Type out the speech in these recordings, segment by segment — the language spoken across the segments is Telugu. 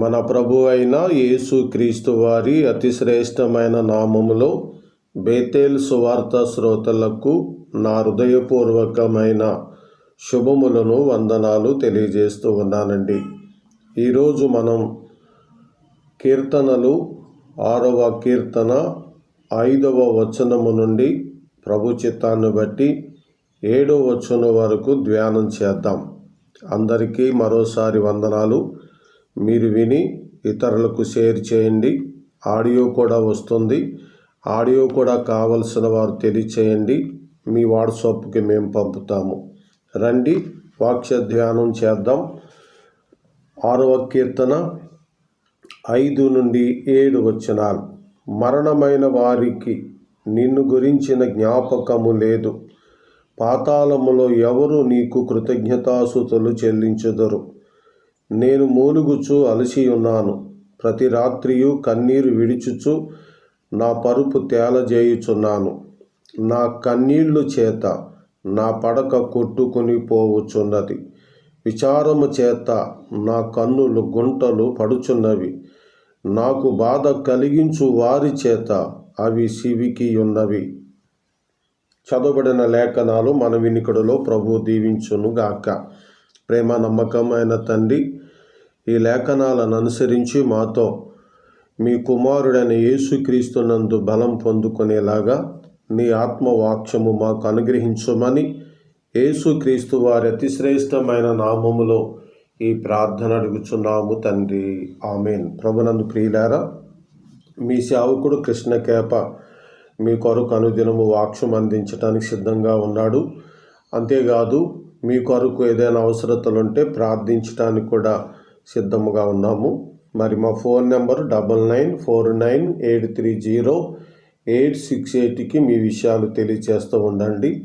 మన ప్రభు అయిన యేసుక్రీస్తు వారి అతి శ్రేష్టమైన నామములో బేతేల్ సువార్త శ్రోతలకు నా హృదయపూర్వకమైన శుభములను వందనాలు తెలియజేస్తూ ఉన్నానండి. ఈరోజు మనం కీర్తనలు ఆరవ కీర్తన ఐదవ వచనము నుండి ప్రభు చిత్తాన్ని బట్టి ఏడో వచనం వరకు ధ్యానం చేద్దాం. అందరికీ మరోసారి వందనాలు. మీరు విని ఇతరులకు షేర్ చేయండి. ఆడియో కూడా వస్తుంది. ఆడియో కూడా కావలసిన వారు తెలియచేయండి. మీ వాట్సాప్కి మేము పంపుతాము. రండి వాక్య ధ్యానం చేద్దాం. ఆరవ కీర్తన ఐదు నుండి ఏడు వచనాలు. మరణమైన వారికి నిన్ను గురించిన జ్ఞాపకము లేదు. పాతాళములో ఎవరు నీకు కృతజ్ఞతాసుతులు చెల్లించుదరు? నేను మూలుగుచు అలసి ఉన్నాను. ప్రతి రాత్రియు కన్నీరు విడిచుచు నా పరుపు తేలజేయుచున్నాను. నా కన్నీళ్ళు చేత నా పడక కొట్టుకుని పోవుచున్నది. విచారము చేత నా కన్నులు గుంటలు పడుచున్నవి. నాకు బాధ కలిగించు వారి చేత అవి సివికి ఉన్నవి చదవబడిన లేఖనాలు మన వినికడలో ప్రభు దీవించునుగాక. ప్రేమ నమ్మకమైన తండ్రి ఈ లేఖనాలను అనుసరించి మాతో మీ కుమారుడైన యేసుక్రీస్తునందు బలం పొందుకునేలాగా నీ ఆత్మవాక్యము మాకు అనుగ్రహించమని యేసుక్రీస్తు వారి అతిశ్రేష్టమైన నామములో ఈ ప్రార్థన అడుగుచున్నాము తండ్రి. ఆమెన్. ప్రభునందు ప్రియులారా మీ సేవకుడు కృష్ణకేప మీ కొరకు అనుదినము వాక్యం అందించడానికి సిద్ధంగా ఉన్నాడు. అంతేకాదు మీ కొరకు ఏదైనా అవసరతలు ఉంటే ప్రార్థించడానికి కూడా సిద్ధముగా ఉన్నాము. మరి మా phone number double nine four nine eight three zero eight six ఎయిట్కి మీ విషయాలు తెలియచేస్తూ ఉండండి.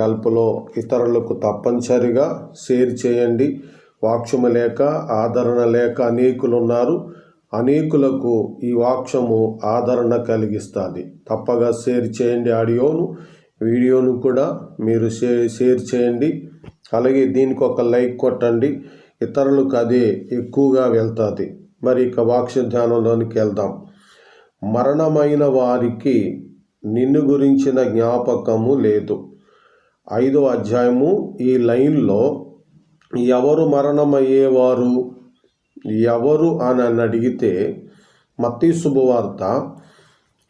గల్పలో ఇతరులకు తప్పనిసరిగా షేర్ చేయండి. వాక్యము లేక ఆదరణ లేక అనేకులు ఉన్నారు అనేకులకు ఈ వాక్యము ఆదరణ కలిగిస్తుంది. తప్పగా షేర్ చేయండి ఆడియోను. వీడియోను కూడా మీరు షేర్ షేర్ చేయండి. అలాగే దీనికి ఒక లైక్ కొట్టండి. ఇతరులకు అదే ఎక్కువగా వెళ్తుంది. మరి ఇక వాక్ష ధ్యానంలోనికి వెళ్దాం. మరణమైన వారికి నిన్ను గురించిన జ్ఞాపకము లేదు. ఐదో అధ్యాయము ఈ లైన్లో ఎవరు మరణమయ్యేవారు? ఎవరు అని అని అడిగితే మత్తీ శుభవార్త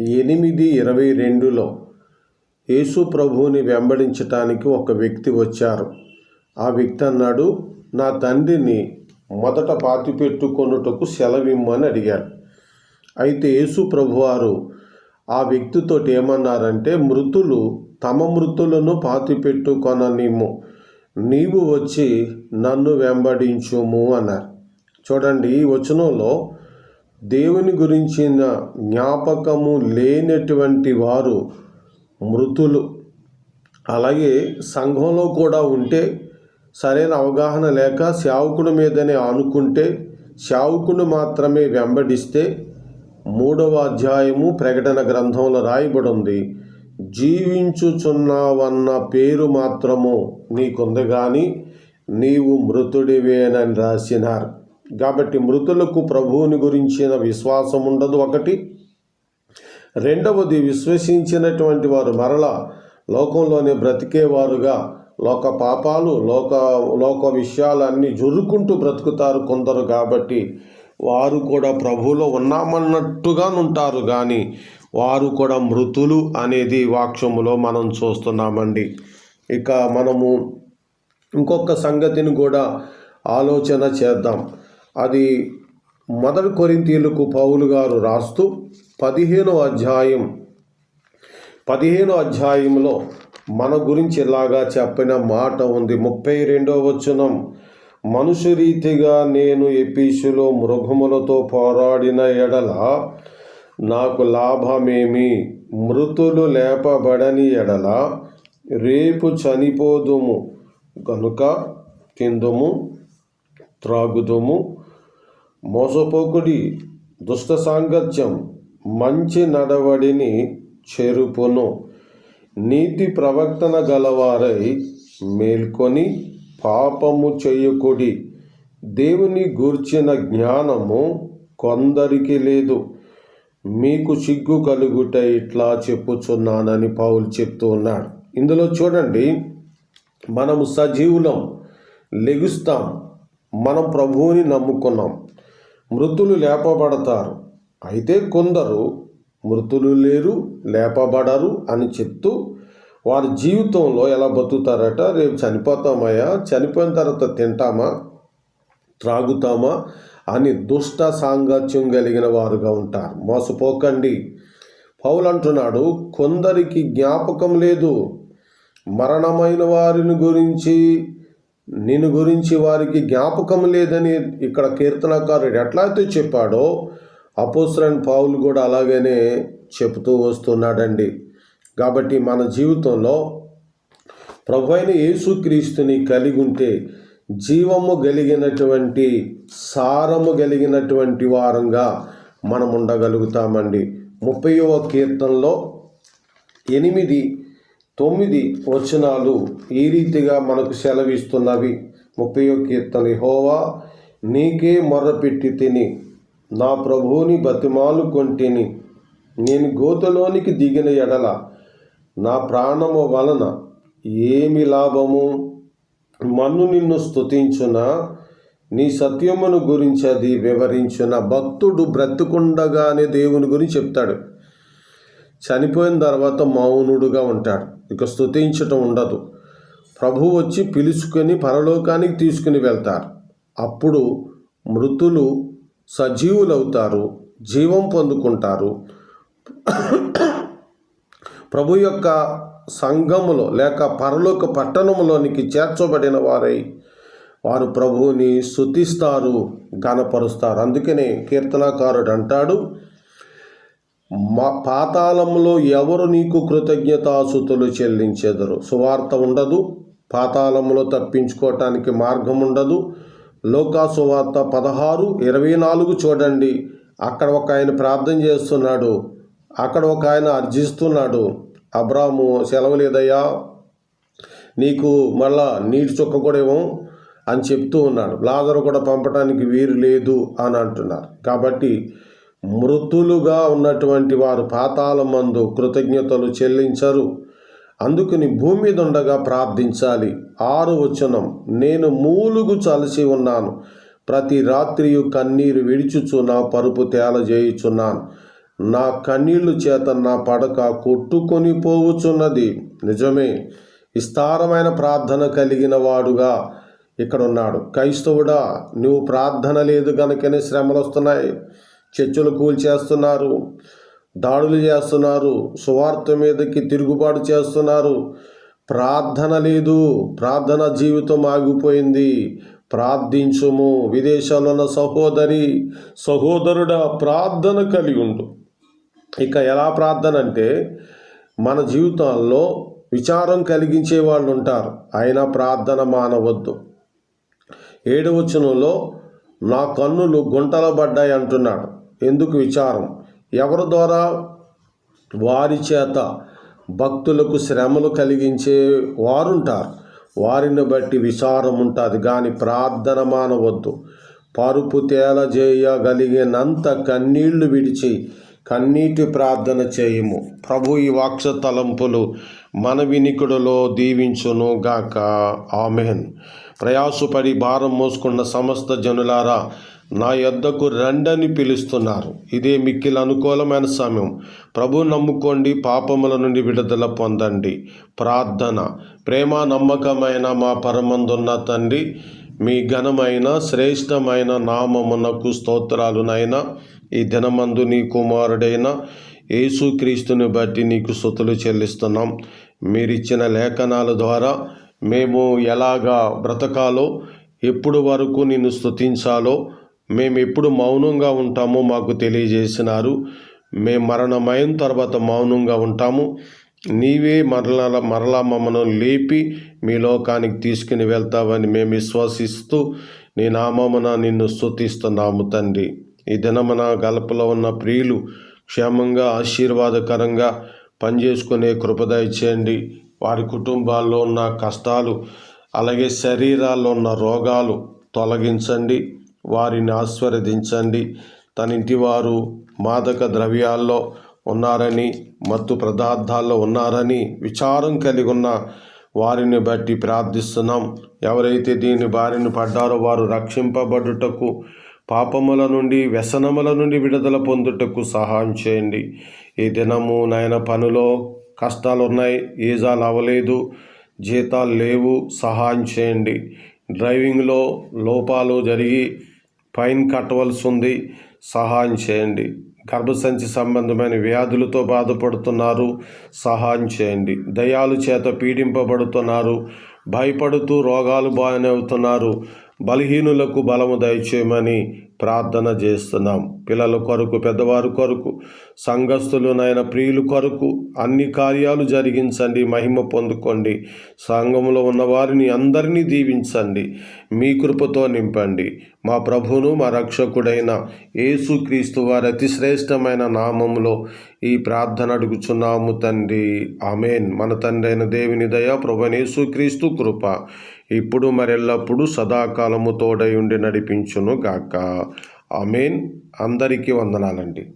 ఎనిమిది ఇరవై రెండులో యేసు ప్రభువుని వెంబడించటానికి ఒక వ్యక్తి వచ్చారు. ఆ వ్యక్తి అన్నాడు నా తండ్రిని మొదట పాతి పెట్టుకొనుటకు సెలవిమ్మని అడిగాడు. అయితే యేసు ప్రభువారు ఆ వ్యక్తితోటి ఏమన్నారంటే మృతులు తమ మృతులను పాతి పెట్టుకొననిము నీవు వచ్చి నన్ను వెంబడించుము అన్నారు. చూడండి ఈ వచనంలో దేవుని గురించిన జ్ఞాపకము లేనటువంటి వారు మృతులు. అలాగే సంఘంలో కూడా ఉంటే సరైన అవగాహన లేక సేవకుడి మీదనే ఆనుకుంటే సేవకుని మాత్రమే వెంబడిస్తే మూడవ అధ్యాయము ప్రకటన గ్రంథంలో రాయబడి ఉంది జీవించుచున్నావన్న పేరు మాత్రము నీకుంది కానీ నీవు మృతుడివేనని రాసినారు. కాబట్టి మృతులకు ప్రభువుని గురించిన విశ్వాసం ఉండదు ఒకటి. రెండవది విశ్వసించినటువంటి వారు మరల లోకంలోనే బ్రతికేవారుగా లోక పాపాలు లోక లోక విషయాలన్నీ జురుకుంటూ బ్రతుకుతారు కొందరు కాబట్టి వారు కూడా ప్రభువులో ఉన్నామన్నట్టుగా ఉంటారు కానీ వారు కూడా మృతులు అనేది వాక్యములో మనం చూస్తున్నామండి. ఇక మనము ఇంకొక సంగతిని కూడా ఆలోచన చేద్దాం. అది మొదటి కొరింతీలకు పౌలు గారు రాస్తూ పదిహేనో అధ్యాయం పదిహేనో అధ్యాయంలో మన గురించి ఇలాగా చెప్పిన మాట ఉంది. ముప్పై రెండో వచనం. మనుషురీతిగా నేను ఎపీసులో మృగములతో పోరాడిన ఎడల నాకు లాభమేమి? మృతులు లేపబడని ఎడల రేపు చనిపోదుము. కనుక తిందుము త్రాగుదుము. మోసపోకుడి దుష్ట సాంగత్యం మంచి నడవడిని చెరుపును. నీతి ప్రవర్తన గలవారై మేల్కొని పాపము చేయకుడి. దేవుని గూర్చిన జ్ఞానము కొందరికి లేదు. మీకు సిగ్గు కలుగుట ఇట్లా చెప్పుచున్నానని పౌలు చెప్తూ ఉన్నాడు. ఇందులో చూడండి మనము సజీవులం లెగుస్తాం మనం ప్రభువుని నమ్ముకున్నాం. మృతులు లేపబడతారు. అయితే కొందరు మృతులు లేరు లేపబడరు అని చెప్తూ వారి జీవితంలో ఎలా బతుకుతారట? రేపు చనిపోతామయ్యా చనిపోయిన తర్వాత తింటామా త్రాగుతామా అని దుష్ట సాంగత్యం కలిగిన వారుగా ఉంటారు. మోసపోకండి. పౌలు అంటున్నాడు కొందరికి జ్ఞాపకం లేదు. మరణమైన వారిని గురించి నిన్ను గురించి వారికి జ్ఞాపకం లేదని ఇక్కడ కీర్తనకారుడు ఎట్లయితే చెప్పాడో అపోసరన్ పావులు కూడా అలాగనే చెబుతూ వస్తున్నాడండి. కాబట్టి మన జీవితంలో ప్రభు అయిన యేసుక్రీస్తుని కలిగి ఉంటే జీవము కలిగినటువంటి సారము కలిగినటువంటి వారంగా మనం ఉండగలుగుతామండి. ముప్పైవ కీర్తనలో ఎనిమిది తొమ్మిది వచనాలు ఈ రీతిగా మనకు సెలవిస్తున్నవి. ముప్పయో కీర్తన హోవా నీకే మొర్రపెట్టి తిని. నా ప్రభువుని బతిమాలు కొంటిని. నేను గోతలోనికి దిగిన ఎడల నా ప్రాణము వలన ఏమి లాభము? మన్ను నిన్ను స్తుతించున? నీ సత్యమును గురించి అది వివరించిన? భక్తుడు బ్రతుకుండగానే దేవుని గురించి చెప్తాడు. చనిపోయిన తర్వాత మౌనుడుగా ఉంటాడు. ఇక స్తుతించటం ఉండదు. ప్రభు వచ్చి పిలుచుకొని పరలోకానికి తీసుకుని వెళ్తారు అప్పుడు మృతులు సజీవులవుతారు జీవం పొందుకుంటారు. ప్రభు యొక్క సంఘములో లేక పరలోక పట్టణములోనికి చేర్చబడిన వారై వారు ప్రభువుని శుతిస్తారు గనపరుస్తారు అందుకనే కీర్తనాకారుడు అంటాడు మా పాతాళంలో ఎవరు నీకు కృతజ్ఞతాసుతులు చెల్లించెదరు? సువార్త ఉండదు పాతాళంలో తప్పించుకోవటానికి మార్గం ఉండదు లోకాసువార్త పదహారు ఇరవై నాలుగు చూడండి. అక్కడ ఒక ఆయన ప్రార్థన చేస్తున్నాడు. అక్కడ ఒక ఆయన అర్జిస్తున్నాడు. అబ్రాము సెలవు లేదయ్యా. నీకు మళ్ళా నీటి చుక్క కూడా ఏమో అని చెప్తూ ఉన్నాడు. లాజరు కూడా పంపడానికి వీరు లేదు అని అంటున్నారు. కాబట్టి మృతులుగా ఉన్నటువంటి వారు పాతాల మందు కృతజ్ఞతలు చెల్లించరు. అందుకని భూమి మీద ఉండగా ప్రార్థించాలి. ఆరు వచనం నేను మూలుగు చలసి ఉన్నాను. ప్రతి రాత్రియు కన్నీరు విడిచుచు నా పరుపు తేలజేయుచున్నాను. నా కన్నీళ్ళు చేత నా పడక కొట్టుకొని పోవుచున్నది. నిజమే విస్తారమైన ప్రార్థన కలిగిన వాడుగా ఇక్కడ ఉన్నాడు క్రైస్తవుడా నువ్వు ప్రార్థన లేదు కనుకనే శ్రమలు వస్తున్నాయి చర్చలు కూల్చేస్తున్నారు. దాడులు చేస్తున్నారు సువార్త మీదకి తిరుగుబాటు చేస్తున్నారు. ప్రార్థన లేదు ప్రార్థన జీవితం ఆగిపోయింది. ప్రార్థించుము విదేశాల్లో ఉన్న సహోదరి సహోదరుడా ప్రార్థన కలిగి ఉండు. ఇక ఎలా ప్రార్థన అంటే మన జీవితాల్లో విచారం కలిగించే వాళ్ళు ఉంటారు. అయినా ప్రార్థన మానవద్దు. ఏడవచనంలో నా కన్నులు గుంటలబడ్డాయి అంటున్నాడు. ఎందుకు విచారం? ఎవరి ద్వారా? వారి చేత భక్తులకు శ్రమలు కలిగించే వారుంటారు. వారిని బట్టి విచారం ఉంటుంది కానీ ప్రార్థన మానవద్దు. పరుపు తేలజేయగలిగినంత కన్నీళ్ళు విడిచి కన్నీటి ప్రార్థన చేయము. ప్రభు ఈ వాక్ష తలంపులు మన వినికుడులో దీవించును గాక. ఆమెన్. ప్రయాసపడి భారం మోసుకున్న సమస్త జనులారా నా యొద్దకు రండని పిలుస్తున్నారు. ఇదే మిక్కిల అనుకూలమైన సమయం. ప్రభు నమ్ముకోండి పాపముల నుండి విడుదల పొందండి. ప్రార్థన. ప్రేమ నమ్మకమైన మా పరమందున్న తండ్రి మీ ఘనమైన శ్రేష్టమైన నామమునకు స్తోత్రాలునైనా ఈ దినమందు నీ కుమారుడైన యేసుక్రీస్తుని బట్టి నీకు స్థుతులు చెల్లిస్తున్నాం. మీరిచ్చిన లేఖనాల ద్వారా మేము ఎలాగా బ్రతకాలో ఎప్పుడు వరకు నిన్ను స్తుతించాలో మేము ఎప్పుడు మౌనంగా ఉంటామో మాకు తెలియజేసినారు. మేము మరణమైన తర్వాత మౌనంగా ఉంటాము. నీవే మరల మరలా మమ్మను లేపి మీ లోకానికి తీసుకుని వెళ్తావని మేము విశ్వసిస్తూ నీ నామమున నిన్ను స్థుతిస్తున్నాము తండ్రి. ఈ దినమున గలపలో ఉన్న ప్రియులు క్షేమంగా ఆశీర్వాదకరంగా పనిచేసుకునే కృపదయ చేయండి వారి కుటుంబాల్లో ఉన్న కష్టాలు అలాగే శరీరాల్లో ఉన్న రోగాలు తొలగించండి. వారిని ఆస్వాదించండి తన ఇంటి వారు మాదక ద్రవ్యాల్లో ఉన్నారని మత్తు పదార్థాల్లో ఉన్నారని విచారం కలిగి ఉన్న వారిని బట్టి ప్రార్థిస్తున్నాం. ఎవరైతే దీని బారిన పడ్డారో వారు రక్షింపబడుటకు పాపముల నుండి వ్యసనముల నుండి విడుదల పొందుటకు సహాయం చేయండి. ఈ దినము నాయన పనిలో కష్టాలు ఉన్నాయి ఈజాలు అవ్వలేదు జీతాలు లేవు సహాయం చేయండి. డ్రైవింగ్లో లోపాలు జరిగి ఫైన్ కట్టవలసి ఉంది సహాయం చేయండి. గర్భసంచి సంబంధమైన వ్యాధులతో బాధపడుతున్నారు. సహాయం చేయండి. దయాలు చేత పీడింపబడుతున్నారు. భయపడుతూ రోగాలు బాగానవుతున్నారు బలహీనులకు బలము దయచేయమని ప్రార్థన చేస్తున్నాం. పిల్లల కొరకు పెద్దవారు కొరకు సంఘస్థులు నాయన ప్రియులు కొరకు అన్ని కార్యాలు జరిగించండి మహిమ పొందుకోండి. సంఘంలో ఉన్న వారిని అందరినీ దీవించండి మీ కృపతో నింపండి. మా ప్రభువును మా రక్షకుడైన యేసుక్రీస్తు వారి అతి శ్రేష్టమైన నామంలో ఈ ప్రార్థన అడుగుచున్నాము తండ్రి. ఆమెన్. మన తండ్రి అయిన దేవుని దయ ప్రభు యేసుక్రీస్తు కృప. ఇప్పుడు మరెల్లప్పుడు సదాకాలము తోడై ఉండి నడిపించును గాక ఆమెన్. అందరికీ వందనాలండి.